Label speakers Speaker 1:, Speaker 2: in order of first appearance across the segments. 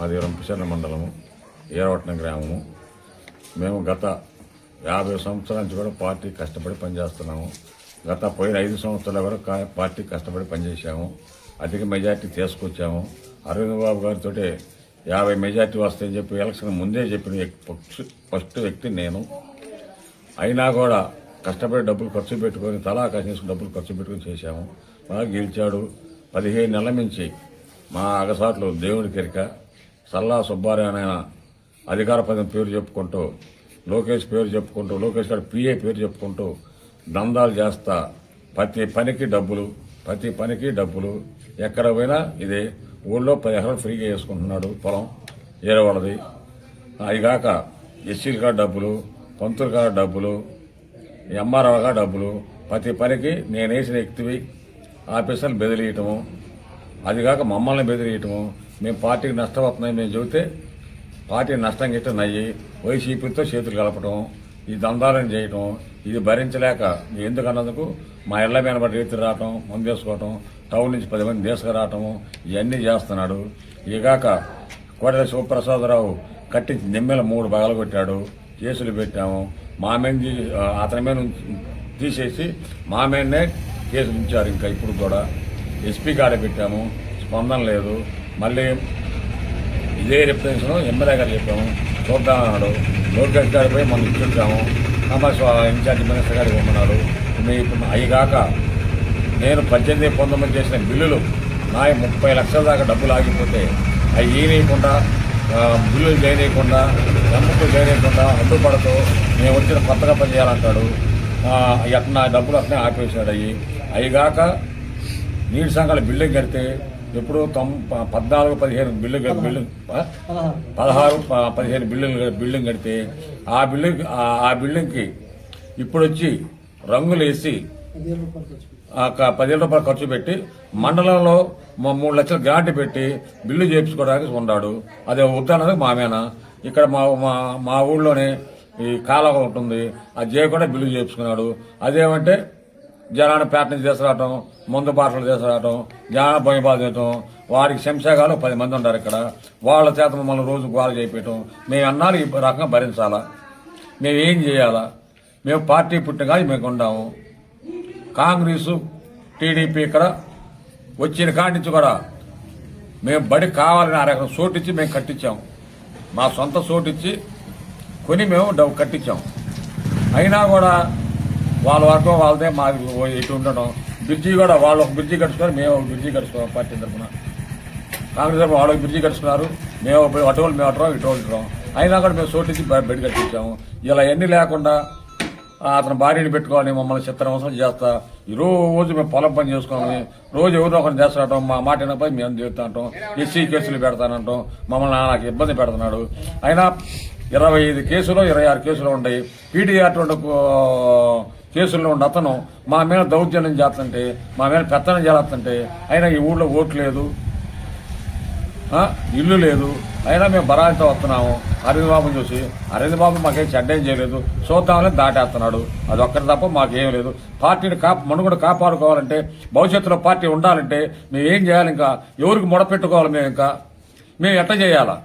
Speaker 1: మాది రంపచర్ల మండలము ఏరవట్నం గ్రామము. మేము గత యాభై సంవత్సరాల నుంచి కూడా పార్టీ కష్టపడి పనిచేస్తున్నాము. గత పోయిన ఐదు సంవత్సరాల వరకు పార్టీ కష్టపడి పనిచేశాము. అధిక మెజార్టీ తీసుకొచ్చాము. అరవింద్ బాబు గారితో యాభై మెజార్టీ వస్తాయని చెప్పి ఎలక్షన్ ముందే చెప్పిన వ్యక్తి- ఫస్ట్- వ్యక్తి నేను. అయినా కూడా కష్టపడి డబ్బులు ఖర్చు పెట్టుకొని తలా కసేసి డబ్బులు ఖర్చు పెట్టుకొని చేశాము. బాగా గెలిచాడు. పదిహేను నెలల నుంచి మా అగసాట్లు దేవుడి కెరిక. సల్లా సుబ్బారాయణ అధికార పదం పేరు చెప్పుకుంటూ లోకేష్ పేరు చెప్పుకుంటూ లోకేష్ గారి పిఏ పేరు చెప్పుకుంటూ దందాలు చేస్తా. ప్రతి పనికి డబ్బులు ప్రతి పనికి డబ్బులు. ఎక్కడ పోయినా ఇదే. ఊళ్ళో పది ఎకరాలు ఫ్రీగా వేసుకుంటున్నాడు పొలం ఏరే వాళ్ళది. అదిగాక ఎస్సీలు కాడ డబ్బులు పంతులు కాడ డబ్బులు ఎంఆర్ఓ కాడ డబ్బులు. ప్రతి పనికి నేను వేసిన వ్యక్తివి ఆఫీసర్లు బెదిరియటము. అదిగాక మమ్మల్ని బెదిరియటము. మేము పార్టీకి నష్టం వస్తున్నాయి మేము చెబితే పార్టీ నష్టం గిట్ట వైసీపీతో చేతులు కలపడం ఈ దందాలను చేయటం ఇది భరించలేక ఎందుకన్నందుకు మా ఇళ్ళ మీద పడి రీతులు రావటం మందు వేసుకోవటం టౌన్ నుంచి పది మంది తీసుకురావటము ఇవన్నీ చేస్తున్నాడు. ఇగాక కోటల శివప్రసాదరావు కట్టించి నిమ్మెల మూడు భాగాలు కొట్టాడు. కేసులు పెట్టాము. మా మీద అతని మీద తీసేసి మా మీదనే కేసులు ఉంచారు. ఇంకా ఇప్పుడు కూడా ఎస్పీ కాడ పెట్టాము. స్పందన లేదు. మళ్ళీ ఇదే రిప్రజెంటేషన్ ఎమ్మెల్యే గారు చెప్పాము చూద్దాం అన్నాడు. లోకేష్ గారి పోయి మనం ఇచ్చుంటాము. కామర్స్ ఇన్ఛార్జ్ మినిస్టర్ గారికి ఇవ్వమన్నారు మీ ఇప్పుడు అవి కాక నేను పద్దెనిమిది పంతొమ్మిది చేసిన బిల్లులు నా ముప్పై లక్షల దాకా డబ్బులు ఆగిపోతే అవి ఈనేయకుండా బిల్లులు చేయనీయకుండా నమ్మకం చేయనీయకుండా అడ్డుపడుతూ మేము వచ్చిన కొత్తగా పని చేయాలంటాడు. అట్లా డబ్బులు అట్నే ఆపేసాడు అవి అవి కాక నీటి సంఘాల బిల్డింగ్ కడితే ఎప్పుడు తొం పద్నాలుగు పదిహేను బిల్డింగ్ బిల్డింగ్? పదహారు. పదిహేను బిల్డింగ్ బిల్డింగ్ కడితే ఆ బిల్డింగ్ ఆ- బిల్డింగ్కి ఇప్పుడు వచ్చి రంగులు వేసి పదివేల రూపాయలు ఖర్చు పెట్టి మండలంలో మూడు లక్షలు గ్రాంట్ పెట్టి బిల్లు చేయించుకోవడానికి ఉన్నాడు. అదే ఉద్దానది మామేన? ఇక్కడ మా మా మా ఊళ్ళోనే ఈ కాలువ ఉంటుంది. అది చేయకుండా బిల్లు చేయించుకున్నాడు. అదేమంటే జనాన్ని పేట నుంచి తీసుకురావటం ముందు బాటలు తీసుకురావటం జనాన్ని భయం చేయటం వారికి శంశాగాలు పది మంది ఉంటారు ఇక్కడ. వాళ్ళ చేత మమ్మల్ని రోజు గోల చేయించటం మేము అన్నాలు ఈ రకంగా భరించాలా? మేము ఏం చేయాలా? మేము పార్టీ పుట్టినగా మేము ఉండాము కాంగ్రెస్ టీడీపీ ఇక్కడ వచ్చిన కాడి నుంచి కూడా మేము బడి కావాలని ఆ రకం సోటిచ్చి మేము కట్టించాం. మా సొంత సోటిచ్చి కొని మేము డబ్బు కట్టించాం. అయినా కూడా వాళ్ళ వర్గం వాళ్ళదే మా ఇటు ఉండడం. బ్రిడ్జి కూడా వాళ్ళు ఒక బ్రిడ్జి కట్టుకున్నారు మేము ఒక బ్రిడ్జి కట్టుకున్నాం పార్టీ తరఫున. కాంగ్రెస్ తరఫున వాళ్ళు ఒక బ్రిడ్జి కట్టుకున్నారు. మేము అటువంటి మేము అటు ఇటు ఉంటాం అయినా కూడా మేము సోటిచ్చి బెడ్ కట్టించాము. ఇలా ఎన్ని లేకుండా అతను భార్యని పెట్టుకొని మమ్మల్ని చిత్రవసరం చేస్తా. ఈ రోజు మేము పొలం పని చేసుకొని రోజు ఎవరో ఒకరిని చేస్తాడటం మా మాట వినపై మేము చెబుతా అంటాం ఎస్సీ కేసులు పెడతానంటాం మమ్మల్ని నాకు ఇబ్బంది పెడుతున్నాడు. అయినా ఇరవై ఐదు కేసులు ఇరవై ఆరు కేసులు ఉన్నాయి పీటీఆర్ అటువంటి కేసుల్లో ఉన్న అతను మా మీద దౌర్జన్యం చేస్తుంటే మా మీద పెత్తనం చేస్తుంటే అయినా ఈ ఊళ్ళో ఓటు లేదు. ఇల్లు లేదు. అయినా మేము బరాయితో వస్తున్నాము. అరవింద్ బాబుని చూసి అరవింద్ బాబు మాకేం చెడ్డేం చేయలేదు. చూద్దామని దాటేస్తున్నాడు. అది ఒక్కటి తప్ప మాకేం లేదు. పార్టీని కా మనుగడ కాపాడుకోవాలంటే భవిష్యత్తులో పార్టీ ఉండాలంటే మేము ఏం చేయాలి ఇంకా? ఎవరికి ముడపెట్టుకోవాలి మేము ఇంకా? మేము ఎట్ట చేయాలా?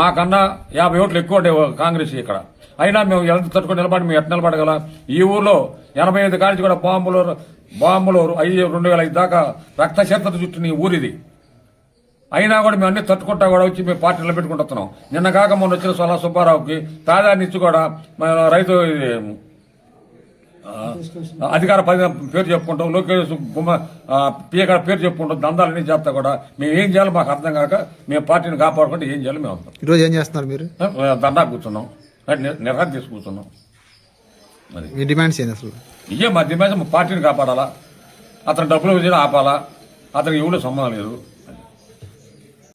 Speaker 1: మాకన్నా యాభై ఓట్లు ఎక్కువ ఉండే కాంగ్రెస్ ఇక్కడ. అయినా మేము ఎంత తట్టుకొని నిలబడి మేము ఎట్ట నిలబడగల? ఈ ఊర్లో ఎనభై ఐదు కాలేజీ కూడా బాంబులు బాంబులు అయ్యి రెండు వేల ఐదు దాకా రక్త చెత్తత చుట్టూ నీ ఊరిది. అయినా కూడా మేము అన్ని తట్టుకుంటా కూడా వచ్చి మేము పార్టీలో పెట్టుకుంటున్నాం నిన్న కాక మొన్న వచ్చిన సొలా సుబ్బారావుకి ఇచ్చి కూడా రైతు అధికార పది పేరు చెప్పుకుంటాం లోకేష్ గుమ్మ పిఏ పేరు చెప్పుకుంటాం దందాలన్నీ చేస్తా కూడా మేము ఏం చేయాలో మాకు అర్థం కాక మేము పార్టీని కాపాడుకుంటే ఏం చేయాలో మేము
Speaker 2: ఈరోజు ఏం చేస్తున్నారు మీరు?
Speaker 1: దండా కూర్చున్నాం. నిర్ణయం తీసి కూర్చున్నాం అది
Speaker 2: మీ డిమాండ్స్ ఏంది అసలు?
Speaker 1: ఇయ్యే మధ్య మీద పార్టీని కాపాడాలా? అతను డబ్బులు ఆపాలా? అతనికి ఎవరు సంబంధం లేదు?